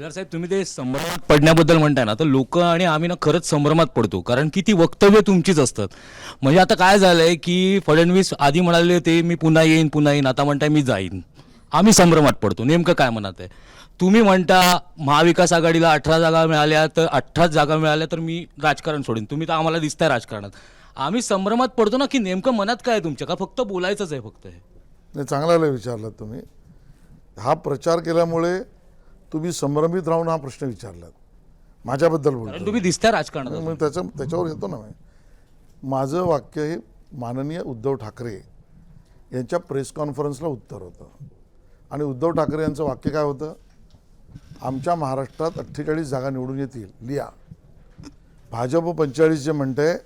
केदार साहेब तुम्ही ते संभ्रमात पडण्याबद्दल म्हणताय ना तर लोक आणि आम्ही ना खरंच संभ्रमात पडतो. कारण की ती वक्तव्य तुमचीच असतात. म्हणजे आता काय झालंय की फडणवीस आधी म्हणाले ते मी पुन्हा येईन पुन्हा येईन आता म्हणताय मी जाईन. आम्ही संभ्रमात पडतो. नेमकं काय म्हणत आहे? तुम्ही म्हणता महाविकास आघाडीला अठरा जागा मिळाल्या तर अठराच जागा मिळाल्या तर मी राजकारण सोडेन. तुम्ही तर आम्हाला दिसताय राजकारणात. आम्ही संभ्रमात पडतो ना की नेमकं मनात काय आहे तुमच्या? का फक्त बोलायचंच आहे फक्त हे? नाही चांगल्याला विचारलात तुम्ही. हा प्रचार केल्यामुळे तुम्ही संभ्रमित राहून हा प्रश्न विचारलात. माझ्याबद्दल बोलतो तुम्ही दिसताय राजकारणात. मग त्याच्या त्याच्यावर येतो ना माझं वाक्य हे माननीय उद्धव ठाकरे यांच्या प्रेस कॉन्फरन्सला उत्तर होतं. आणि उद्धव ठाकरे यांचं वाक्य काय होतं? आमच्या महाराष्ट्रात अठ्ठेचाळीस जागा निवडून येतील. लिहा. भाजप पंचेचाळीस जे म्हणते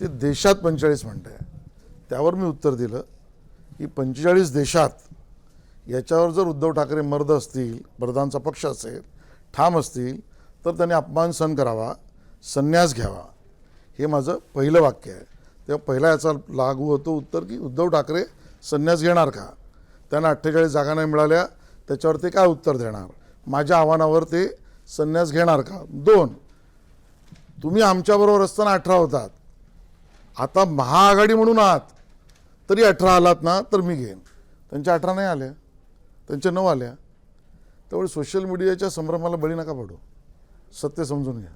ते देशात पंचेचाळीस म्हणते त्यावर मी उत्तर दिलं की पंचेचाळीस देशात याच्यावर जर उद्धव ठाकरे मर्द असतील मर्दांचा पक्ष असेल ठाम असतील तर त्यांनी अपमान सहन करावा संन्यास घ्यावा. हे माझं पहिलं वाक्य आहे. तेव्हा पहिला याचा लागू होतो उत्तर की उद्धव ठाकरे संन्यास घेणार का? त्यांना अठ्ठेचाळीस जागा नाही मिळाल्या त्याच्यावर ते काय उत्तर देणार? माझ्या आव्हानावर ते संन्यास घेणार का? दोन तुम्ही आमच्याबरोबर असताना अठरा होतात. आता महाआघाडी म्हणून आहात. तरी अठरा आलात ना तर मी घेईन. त्यांच्या अठरा नाही आल्या. त्यांच्या न आल्या. त्यामुळे सोशल मीडियाच्या संभ्रमाला बळी नका पडू. सत्य समजून घ्या.